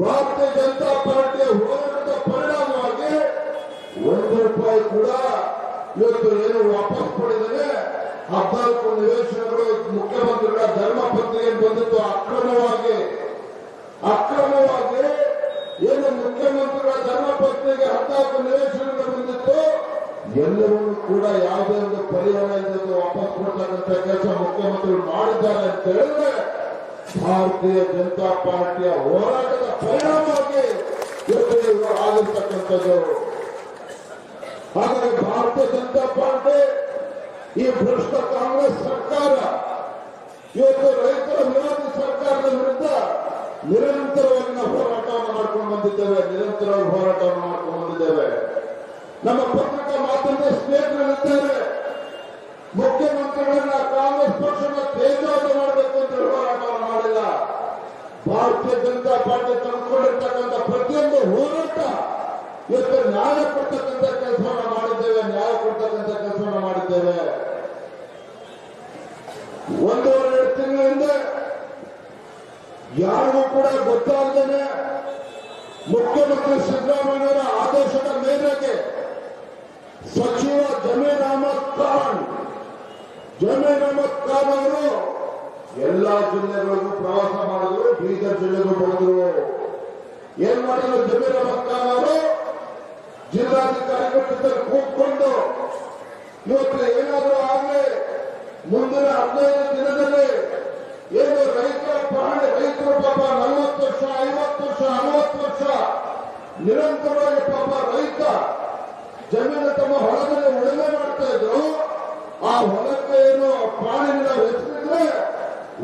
ಭಾರತೀಯ ಜನತಾ ಪಾರ್ಟಿಯ ಹೋರಾಟದ ಪರಿಣಾಮವಾಗಿ ಒಂದು ರೂಪಾಯಿ ಕೂಡ ಇವತ್ತು ಏನು ವಾಪಸ್ ಪಡೆದರೆ ಹದಿನಾಲ್ಕು ನಿವೇಶನಗಳು, ಮುಖ್ಯಮಂತ್ರಿಗಳ ಧರ್ಮ ಪತ್ನಿಗೆ ಬಂದಿದ್ದು ಅಕ್ರಮವಾಗಿ ಅಕ್ರಮವಾಗಿ ಏನು ಮುಖ್ಯಮಂತ್ರಿಗಳ ಧರ್ಮ ಪತ್ನಿಗೆ ಹದಿನಾಲ್ಕು ನಿವೇಶನಗಳು ಬಂದಿತ್ತು. ಎಲ್ಲವನ್ನೂ ಕೂಡ ಯಾವುದೇ ಒಂದು ಪರಿಹಾರ ವಾಪಸ್ ಕೊಡ್ತಕ್ಕಂಥ ಕೆಲಸ ಮುಖ್ಯಮಂತ್ರಿಗಳು ಮಾಡಿದ್ದಾರೆ ಅಂತ ಹೇಳಿದ್ರೆ ಭಾರತೀಯ ಜನತಾ ಪಾರ್ಟಿಯ ಹೋರಾಟದ ಪರಿಣಾಮವಾಗಿ ಇವರು ಆಗಿರ್ತಕ್ಕಂಥದ್ದು. ಆದರೆ ಭಾರತೀಯ ಜನತಾ ಪಾರ್ಟಿ, ಈ ಭ್ರಷ್ಟ ಕಾಂಗ್ರೆಸ್ ಸರ್ಕಾರ, ಇವತ್ತು ರೈತರ ವಿರೋಧಿ ಸರ್ಕಾರದ ವಿರುದ್ಧ ನಿರಂತರವಾಗಿ ಹೋರಾಟವನ್ನು ಮಾಡ್ಕೊಂಡು ಬಂದಿದ್ದೇವೆ, ನಿರಂತರವಾಗಿ ಹೋರಾಟವನ್ನು ಮಾಡ್ಕೊಂಡು ಬಂದಿದ್ದೇವೆ. ನಮ್ಮ ಪತ್ರಿಕಾ ಮಾಧ್ಯಮದ ಸ್ನೇಹಿತರಿದ್ದಾರೆ ಮುಖ್ಯಮಂತ್ರಿಗಳನ್ನ ಕಾಂಗ್ರೆಸ್ ಪಕ್ಷದ ತೇಜಾವಧಿ ಮಾಡಬೇಕು ಅಂತ ಹೇಳಿ ಹೋರಾಟವನ್ನು ಮಾಡಿಲ್ಲ ಭಾರತೀಯ ಜನತಾ ಪಾರ್ಟಿ ತಂದುಕೊಂಡಿರ್ತಕ್ಕಂಥ ಪ್ರತಿಯೊಂದು ಹೋರಾಟ ಇವತ್ತು ನ್ಯಾಯ ಕೊಡ್ತಕ್ಕಂಥ ಕೆಲಸವನ್ನು ಮಾಡಿದ್ದೇವೆ, ನ್ಯಾಯ ಕೊಡ್ತಕ್ಕಂಥ ಕೆಲಸವನ್ನು ಮಾಡಿದ್ದೇವೆ. ಒಂದೂವರೆ ತಿಂಗಳಿಂದ ಯಾರಿಗೂ ಕೂಡ ಗೊತ್ತಾಗದೇನೆ ಮುಖ್ಯಮಂತ್ರಿ ಸಿದ್ದರಾಮಯ್ಯವರ ಆದೇಶದ ಮೇರೆಗೆ ಸಚಿವ ಜಮೀರ್ ಅಹಮದ್ ಖಾನ್, ಜಮೀರ್ ಅಹಮದ್ ಖಾನ್ ಅವರು ಎಲ್ಲಾ ಜಿಲ್ಲೆಗಳಿಗೂ ಪ್ರವಾಸ ಮಾಡಿದ್ರು, ಬೀದರ್ ಜಿಲ್ಲೆಗೂ ಬಂದರು. ಏನ್ ಮಾಡಿದ್ರು? ಜಮೀರ ಮಕ್ಕಳ ಅವರು ಜಿಲ್ಲಾಧಿಕಾರಿಗಳ ಜೊತೆ ಕೂತ್ಕೊಂಡು ಇವತ್ತು ಏನಾದರೂ ಆಗಲಿ, ಮುಂದಿನ ಹದಿನೈದು ದಿನದಲ್ಲಿ ಏನು ರೈತರ ಪ್ರಾಣಿ ರೈತರು ಪಾಪ ನಲವತ್ತು ವರ್ಷ ಐವತ್ತು ವರ್ಷ ಅರವತ್ತು ವರ್ಷ ನಿರಂತರವಾಗಿ ಪಾಪ ರೈತ ಜಮೀನು ತಮ್ಮ ಹೊಲದಲ್ಲಿ ಉಳುಮೆ ಮಾಡ್ತಾ ಇದ್ರು ಆ ಹೊಲಕ್ಕೆ ಏನು ಪ್ರಾಣಿಗಳ ಹೆಸರಿದ್ರೆ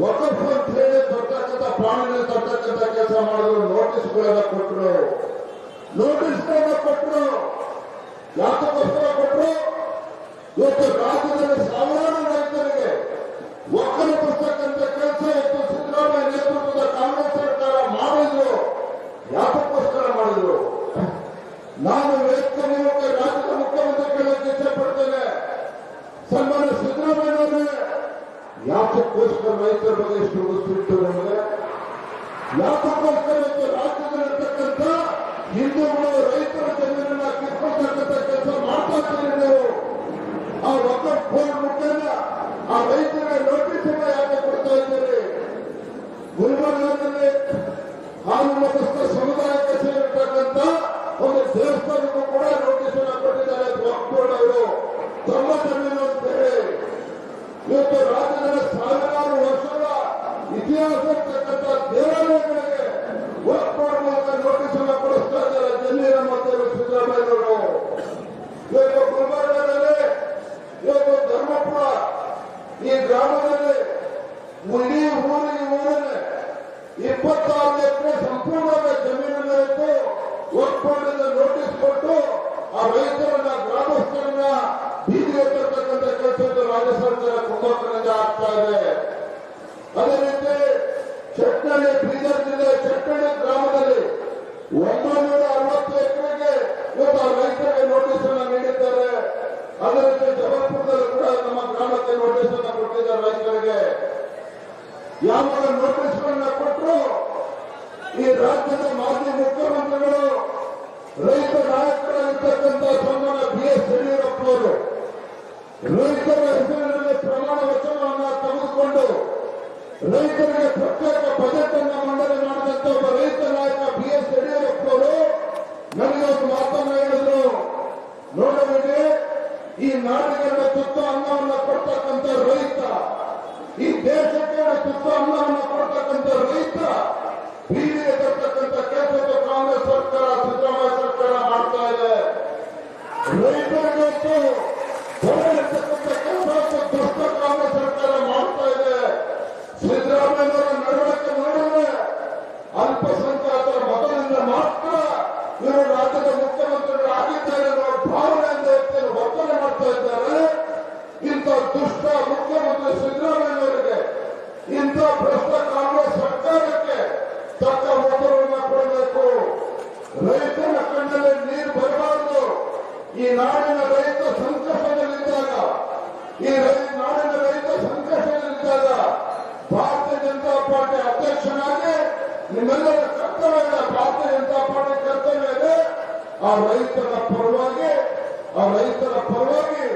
ವಕಫ್ ಅಂತ ಹೇಳಿ ತರ್ತಕ್ಕಂಥ ಪ್ರಾಣಿಗಳ ತರ್ತಕ್ಕಂಥ ಕೆಲಸ ಮಾಡಿದ್ರು ನೋಟಿಸ್ಗಳೆಲ್ಲ ಕೊಟ್ಟರು ನೋಟಿಸ್ ಕೊಟ್ಟರು ಯಾತಕ್ಕೋಸ್ಕರ ಕೊಟ್ಟರು ಇವತ್ತು ರಾಜ್ಯದಲ್ಲಿ ಸಾವಿರಾರು ರೈತರಿಗೆ ಒಕ್ಕಲಿಸ್ತಕ್ಕಂಥ ಕೆಲಸ ಇವತ್ತು ಸಿದ್ದರಾಮಯ್ಯ ನೇತೃತ್ವದ ಕಾಂಗ್ರೆಸ್ ಸರ್ಕಾರ ಮಾಡಿದ್ರು. ಯಾತಕ್ಕೋಸ್ಕರ ಮಾಡಿದ್ರು? ನಾನು ರೈತ ರಾಜ್ಯದ ಮುಖ್ಯಮಂತ್ರಿ ಕೇಳಕ್ಕೆ ಇಷ್ಟಪಡ್ತೇನೆ. ಸನ್ಮಾನ್ಯ ಸಿದ್ದರಾಮಯ್ಯನವರೇ ಯಾತಕ್ಕೋಸ್ಕರ ರೈತರ ಬಗ್ಗೆ ಇಷ್ಟು ಗೊತ್ತಿತ್ತು ನಮಗೆ ಯಾತಕ್ಕೋಸ್ಕರ ಇವತ್ತು ರಾಜ್ಯದಲ್ಲಿರ್ತಕ್ಕಂಥ ಹಿಂದೂಗಳು ರೈತರ ಜಮೀನನ್ನ ಕಿತ್ಕೊಳ್ತಕ್ಕಂಥ ಕೆಲಸ ಮಾಡ್ತಾ ಇದ್ದೀರಿ ಆ ವಕಫ್ ಫೋನ್ ಮುಖೇನ ಆ ರೈತರಿಗೆ ನೋಟಿಸ್ ಯಾಕೆ ಕೊಡ್ತಾ ಇದ್ದೀರಿ? ಗುಲ್ಬರ್ಗಾದಲ್ಲಿ ಹಾಲು ಮತಸ್ಥ ಸಮುದಾಯಕ್ಕೆ ಸೇರಿರ್ತಕ್ಕಂಥ ಒಂದು ದೇವಸ್ಥಾನಕ್ಕೂ ಕೂಡ ನೋಟಿಸ್ ಅನ್ನ ಕೊಟ್ಟಿದ್ದಾರೆ ವಕ್ಫ್ ಅವರು ತಮ್ಮ ಜಮೀನು ಅಂತ ಹೇಳಿ ಇವತ್ತು ರಾಜ್ಯದ ಸಾವಿರಾರು ವರ್ಷಗಳ ಇತಿಹಾಸ ಇರ್ತಕ್ಕಂಥ ವಕ್ಫ್ ಬೋರ್ಡ್ ಮೂಲಕ ನೋಟಿಸ್ ಅನ್ನ ಕೊಡಿಸ್ತಾ ಇದ್ದಾರೆ ಜಮೀರ ಮತ್ತು ಸಿದ್ದರಾಮಯ್ಯವರು ಇವತ್ತು ಗುಲ್ಬರ್ಗದಲ್ಲಿ ಇವತ್ತು ಧರ್ಮಪುರ ಈ ಗ್ರಾಮದಲ್ಲಿ ಇಡೀ ಊರಿಗೆ ಊರಿಗೆ ಇಪ್ಪತ್ತಾರು ಎಕರೆ ಸಂಪೂರ್ಣವಾದ ಜಮೀನು ಇತ್ತು ಒಪ್ಪಂದದ ನೋಟಿಸ್ ಕೊಟ್ಟು ಆ ರೈತರನ್ನ, ಗ್ರಾಮಸ್ಥರನ್ನ ಬೀದಿಗೆ ರಾಜ್ಯ ಸರ್ಕಾರ ಕುಂಭಕರ್ಣಿಂದ ಆಗ್ತಾ ಇದೆ. ಅದೇ ರೀತಿ ಚಟ್ನಳ್ಳಿ ಬೀದರ್ ಜಿಲ್ಲೆ, ಚಟ್ನಳ್ಳಿ ಗ್ರಾಮದಲ್ಲಿ ಒಂಬೈನೂರ ಅರವತ್ತು ಎಕರೆಗೆ ಇವತ್ತು ಆ ರೈತರಿಗೆ ನೋಟಿಸ್ ಅನ್ನು ನೀಡಿದ್ದಾರೆ ಅದೇ ರೀತಿ ಜಬಲ್ಪುರದಲ್ಲಿ ಕೂಡ ನಮ್ಮ ಗ್ರಾಮಕ್ಕೆ ನೋಟಿಸ್ ಅನ್ನು ಕೊಟ್ಟಿದ್ದಾರೆ ರೈತರಿಗೆ ಯಾವಾಗ ನೋಟಿಸ್ಗಳನ್ನ ಕೊಟ್ಟರು ಈ ರಾಜ್ಯದ ಮಾಜಿ ಮುಖ್ಯಮಂತ್ರಿಗಳು, ರೈತ ನಾಯಕರಾಗಿರ್ತಕ್ಕಂಥ ಸನ್ಮಾನ ಬಿ. ಎಸ್. ಯಡಿಯೂರಪ್ಪನವರು ರೈತರ ಹೆಸರಿನಲ್ಲಿ ಪ್ರಮಾಣ ವಚನವನ್ನ ತೆಗೆದುಕೊಂಡು ರೈತರಿಗೆ ಪ್ರತ್ಯೇಕ ಬಜೆಟ್ ಅನ್ನು ಮಂಡನೆ ಮಾಡಿದಂತ ಒಬ್ಬ ರೈತ ನಾಯಕ ಬಿ. ಎಸ್. ಯಡಿಯೂರಪ್ಪನವರು ನನಗೆ ಒಂದು ಮಾತನ್ನ ಹೇಳಿದ್ರು. ನೋಡಬೇಡಿ, ಈ ನಾಡಿಗೆ ತುತ್ತ ಅನ್ನವನ್ನು ಕೊಡ್ತಕ್ಕಂಥ ರೈತ ಈ ದೇಶಕ್ಕೆ ತುತ್ತು ಅನ್ನವನ್ನು ಕೊಡ್ತಕ್ಕಂಥ ರೈತ, ಬೀದಿಗೆ ತರ್ತಕ್ಕಂಥ ಕೆಲಸದ ಕಾಂಗ್ರೆಸ್ ಸರ್ಕಾರ, ಸಿದ್ದರಾಮಯ್ಯ ಸರ್ಕಾರ ಮಾಡ್ತಾ ಇದೆ. ರೈತರಿಗೆ ಕೆಲಸ ದುಷ್ಟ ಕಾಂಗ್ರೆಸ್ ಸರ್ಕಾರ ಮಾಡ್ತಾ ಇದೆ ಸಿದ್ದರಾಮಯ್ಯನವರ ನಡವಳಿಕೆ ನೋಡಿದ್ರೆ ಅಲ್ಪಸಂಖ್ಯಾತರ ಮತದಿಂದ ಮಾತ್ರ ಇವರು ರಾಜ್ಯದ ಮುಖ್ಯಮಂತ್ರಿಗಳು ಆಗಿದ್ದಾರೆ ಅನ್ನೋ ಭಾವನೆಯಿಂದ ವ್ಯಕ್ತಿಯನ್ನು ವರ್ತನೆ ಮಾಡ್ತಾ ಇದ್ದಾರೆ ಇಂಥ ದುಷ್ಟ ಮುಖ್ಯಮಂತ್ರಿ ಸಿದ್ದರಾಮಯ್ಯನವರಿಗೆ ಇಂಥ ಭ್ರಷ್ಟ ಕಾಂಗ್ರೆಸ್ ಸರ್ಕಾರಕ್ಕೆ ತಕ್ಕ ಉತ್ತರವನ್ನು ಕೊಡಬೇಕು ರೈತನ ಕಣ್ಣಲ್ಲಿ ನೀರು ಬರಬಾರದು ಈ ನಾಡಿನ ರೈತ ಸಂಕಷ್ಟದಲ್ಲಿದ್ದಾಗ ಈ ರೈ- ನಾಡಿನ ರೈತ ಸಂಕಷ್ಟದಲ್ಲಿದ್ದಾಗ ಭಾರತೀಯ ಜನತಾ ಪಾರ್ಟಿ ಅಧ್ಯಕ್ಷನಾಗಿ ನಿಮ್ಮೆಲ್ಲರ ಕರ್ತವ್ಯ ಆ ರೈತರ ಪರವಾಗಿ, ಆ ರೈತರ ಪರವಾಗಿ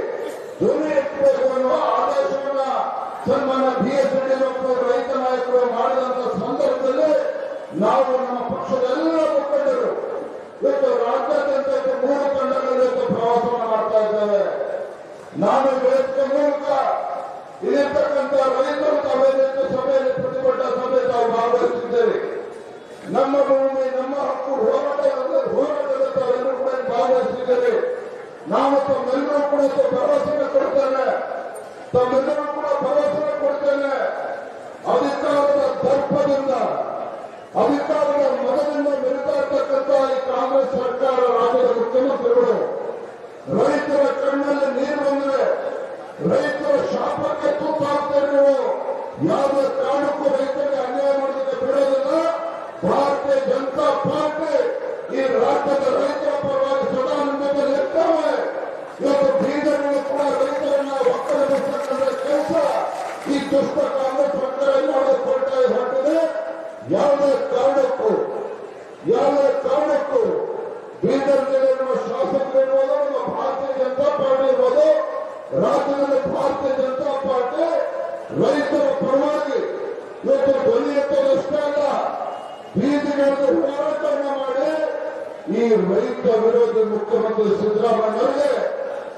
ಧ್ವನಿ ಎತ್ತಬೇಕು ಎನ್ನುವ ಆದೇಶವನ್ನ ಸನ್ಮಾನ ಬಿ ಎಸ್ ಯಡಿಯೂರಪ್ಪ ರೈತ ನಾಯಕರು ಮಾಡಿದಂತ ಸಂದರ್ಭದಲ್ಲಿ ನಾವು ನಮ್ಮ ಪಕ್ಷದ ಎಲ್ಲ ಮುಖಂಡರು ಇವತ್ತು ರಾಜ್ಯಾದ್ಯಂತ ಮೂರು ತಂಡಗಳು ಇವತ್ತು ಪ್ರವಾಸವನ್ನು ಮಾಡ್ತಾ ಇದ್ದೇವೆ. ನಾನು ಬೆಳೆಸಿದ ಮೂಲಕ ಇಲ್ಲಿರ್ತಕ್ಕಂಥ ರೈತರು ತಾವೇನಿತ್ತು ಸಭೆಯಲ್ಲಿ ಪ್ರತಿಭಟನಾ ಸಭೆ ತಾವು ಭಾಗವಹಿಸಿದ್ದೇವೆ ನಮ್ಮ ಭೂಮಿ, ನಮ್ಮ ಹಕ್ಕು ಹೋರಾಟದಲ್ಲಿ ಹೋರಾಟದಲ್ಲಿ ತಾವೆಲ್ಲರೂ ಕೂಡ ಭಾಗವಹಿಸಿದ್ದೇವೆ ನಾನು ತಮ್ಮೆಲ್ಲರೂ ಕೂಡ ಭರವಸೆಯನ್ನು ಕೊಡ್ತಾರೆ ತಮ್ಮೆಲ್ಲರೂ ಕೂಡ ಭರವಸೆ ಕೊಡ್ತೇನೆ ಅಧಿಕಾರದ ದರ್ಪದಿಂದ ಅಧಿಕಾರದ ಮನದಿಂದ ಮೆರಿತಾ ಇರ್ತಕ್ಕಂಥ ಈ ಕಾಂಗ್ರೆಸ್ ಸರ್ಕಾರ ರಾಜ್ಯದ ಮುಖ್ಯಮಂತ್ರಿಗಳು ರೈತರ ಕಣ್ಣಲ್ಲಿ ನೀರು ಬಂದಿವೆ ರೈತರ ಶಾಪಕ್ಕೆ ತುತ್ತಾಗ್ತಾರೆ ನೀವು ಯಾವುದೇ ಕಾರಣಕ್ಕೂ ರೈತರಿಗೆ ಅನ್ಯಾಯ ಮಾಡೋದಕ್ಕೆ ಬಿಡೋದಿಲ್ಲ ಭಾರತೀಯ ಜನತಾ ಪಾರ್ಟಿ ಈ ರಾಜ್ಯದ ರೈತರ ಪರವಾಗಿ ಸದಾ ನಿಮ್ಮದಲ್ಲಿ ಇರ್ತವೆ ಇವತ್ತು ಬೀದರ್ಗಳು ಕೂಡ ರೈತರನ್ನ ಒಕ್ಕಲಿಸ್ತಕ್ಕಂಥ ಕೆಲಸ ಈ ದುಷ್ಟ ಕಾಂಗ್ರೆಸ್ ಸರ್ಕಾರ ಏನ್ ಮಾಡೋದಕ್ಕೆ ಹೊರಟ ಹೊರಟಿದೆ ಯಾವುದೇ ಕಾರಣಕ್ಕೂ ಯಾವುದೇ ಕಾರಣಕ್ಕೂ ಬೀದರ್ ಜಿಲ್ಲೆಯ ಶಾಸಕರಿರ್ಬೋದು ನಮ್ಮ ಭಾರತೀಯ ಜನತಾ ಪಾರ್ಟಿ ಇರ್ಬೋದು ರಾಜ್ಯದಲ್ಲಿ ಭಾರತೀಯ ಜನತಾ ಪಾರ್ಟಿ ರೈತರ ಪರವಾಗಿ ಇವತ್ತು ಧ್ವನಿ ಎತ್ತೋದಷ್ಟೇ ಅಲ್ಲ ಬೀದಿಗಳನ್ನು ಹೋರಾಟವನ್ನು ಮಾಡಿ ಈ ರೈತ ವಿರೋಧಿ ಮುಖ್ಯಮಂತ್ರಿ ಸಿದ್ದರಾಮಯ್ಯವರಿಗೆ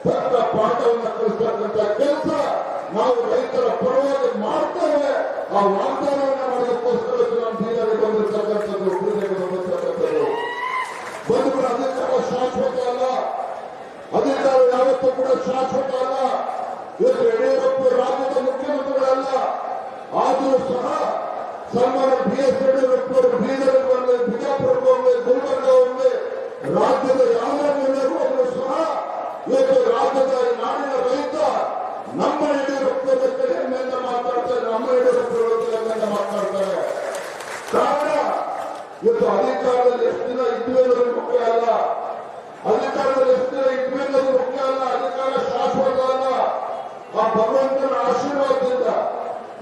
ತಕ್ಕ ಪಾಠವನ್ನು ಕಲಿಸ್ತಕ್ಕಂಥ ಕೆಲಸ ನಾವು ರೈತರ ಪರವಾಗಿ ಮಾಡ್ತೇವೆ. ಆ ವಾಗ್ದಾನವನ್ನು ಮಾಡೋದಕ್ಕೋಸ್ಕರ ನಮ್ಮ ಬೀದರಿಗೆ ಬಂದಿರ್ತಕ್ಕಂಥದ್ದು ಪೂಜೆಗೆ ಬಂದಿರ್ತಕ್ಕಂಥದ್ದು. ಬಂದು ಅಧಿಕಾರ ಶಾಶ್ವತ ಅಲ್ಲ. ಅಧಿಕಾರ ಯಾವತ್ತೂ ಕೂಡ ಶಾಶ್ವತ ಅಲ್ಲ. ಇವತ್ತು ಆದರೂ ಸಹ ಸನ್ಮಾನ ಬಿ ಎಸ್ ಯಡಿಯೂರಪ್ಪ ಅವರು ಬೀದರ್ಗೆ ಬರಲಿ ಬಿಜಾಪುರಕ್ಕೆ ಹೋಗಲಿ ಗುಲ್ಬರ್ಗ ಒಂದೇ ರಾಜ್ಯದ ಯಾವ ಮೂಲೆಗೂ ಸಹ ಇವತ್ತು ರಾಜ್ಯದ ನಾಡಿನ ರೈತ ನಮ್ಮ ಯಡಿಯೂರಪ್ಪ ಬಗ್ಗೆ ಹೆಮ್ಮೆಯಿಂದ ಮಾತಾಡ್ತಾರೆ, ನಮ್ಮ ಯಡಿಯೂರಪ್ಪ ಬಗ್ಗೆ ಹೆಮ್ಮೆಯಿಂದ ಮಾತಾಡ್ತಾರೆ. ಕಾರಣ, ಇವತ್ತು ಅಧಿಕಾರದಲ್ಲಿ ಎಷ್ಟು ದಿನ ಇದ್ವಿ ಮುಖ್ಯ ಅಲ್ಲ. ಅಧಿಕಾರದಲ್ಲಿ ಎಷ್ಟು ದಿನ ಇದ್ವಿ ಮುಖ್ಯ ಅಲ್ಲ. ಅಧಿಕಾರ ಶಾಶ್ವತ ಅಲ್ಲ. ಆ ಭಗವಂತನ ಆಶೀರ್ವಾದದಿಂದ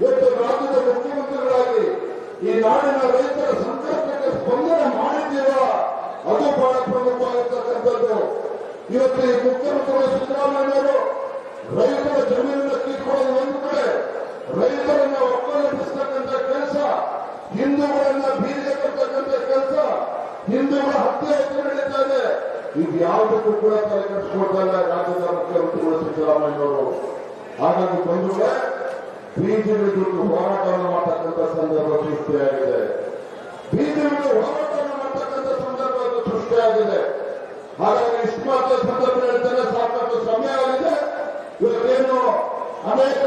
ಇವತ್ತು ರಾಜ್ಯದ ಮುಖ್ಯಮಂತ್ರಿಗಳಾಗಿ ಈ ನಾಡಿನ ರೈತರ ಸಂಕಷ್ಟಕ್ಕೆ ಸ್ಪಂದನೆ ಮಾಡಿದ್ದೀರಾ? ಅದು ಬಹಳ ಪ್ರಮುಖವಾಗಿರ್ತಕ್ಕಂಥದ್ದು. ಇವತ್ತು ಈ ಮುಖ್ಯಮಂತ್ರಿಗಳು ಸಿದ್ದರಾಮಯ್ಯವರು ರೈತರ ಜಮೀನಿನ ಕಿತ್ಕೊಳ್ಳೋದು ಒಂದು ಕಡೆ, ರೈತರನ್ನ ಒಕ್ಕಲಿಸ್ತಕ್ಕಂಥ ಕೆಲಸ, ಹಿಂದೂಗಳನ್ನ ತರ್ತಕ್ಕಂಥ ಕೆಲಸ, ಹಿಂದೂಗಳ ಹತ್ಯೆ ನಡೀತಾ ಇದೆ. ಇದು ಯಾವುದಕ್ಕೂ ಕೂಡ ತಲೆ ಕೆಡಿಸ್ಕೊಳ್ತಾ ಇಲ್ಲ ರಾಜ್ಯದ ಮುಖ್ಯಮಂತ್ರಿಗಳು ಸಿದ್ದರಾಮಯ್ಯವರು ಹಾಗಾಗಿ ಬಂಧುಗಳೇ ಬೀದಿಗೆ ದುಡ್ಡು ಹೋರಾಟವನ್ನು ಮಾಡತಕ್ಕಂಥ ಸಂದರ್ಭ ಸೃಷ್ಟಿಯಾಗಿದೆ. ಬಿಜೆಪಿ ಹೋರಾಟವನ್ನು ಮಾಡತಕ್ಕಂಥ ಸಂದರ್ಭ ಸೃಷ್ಟಿಯಾಗಿದೆ. ಹಾಗಾಗಿ ಇಷ್ಟು ಮಾತ್ರ ಸಂದರ್ಭ ಹೇಳ್ತೇನೆ ಸಾಕಷ್ಟು ಸಮಯ ಆಗಿದೆ. ಇವತ್ತೇನು ಅನೇಕ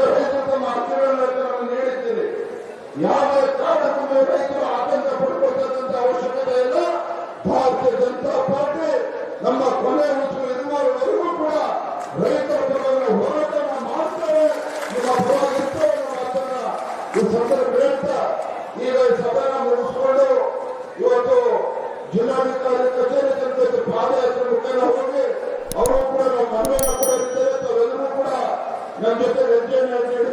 Thank you.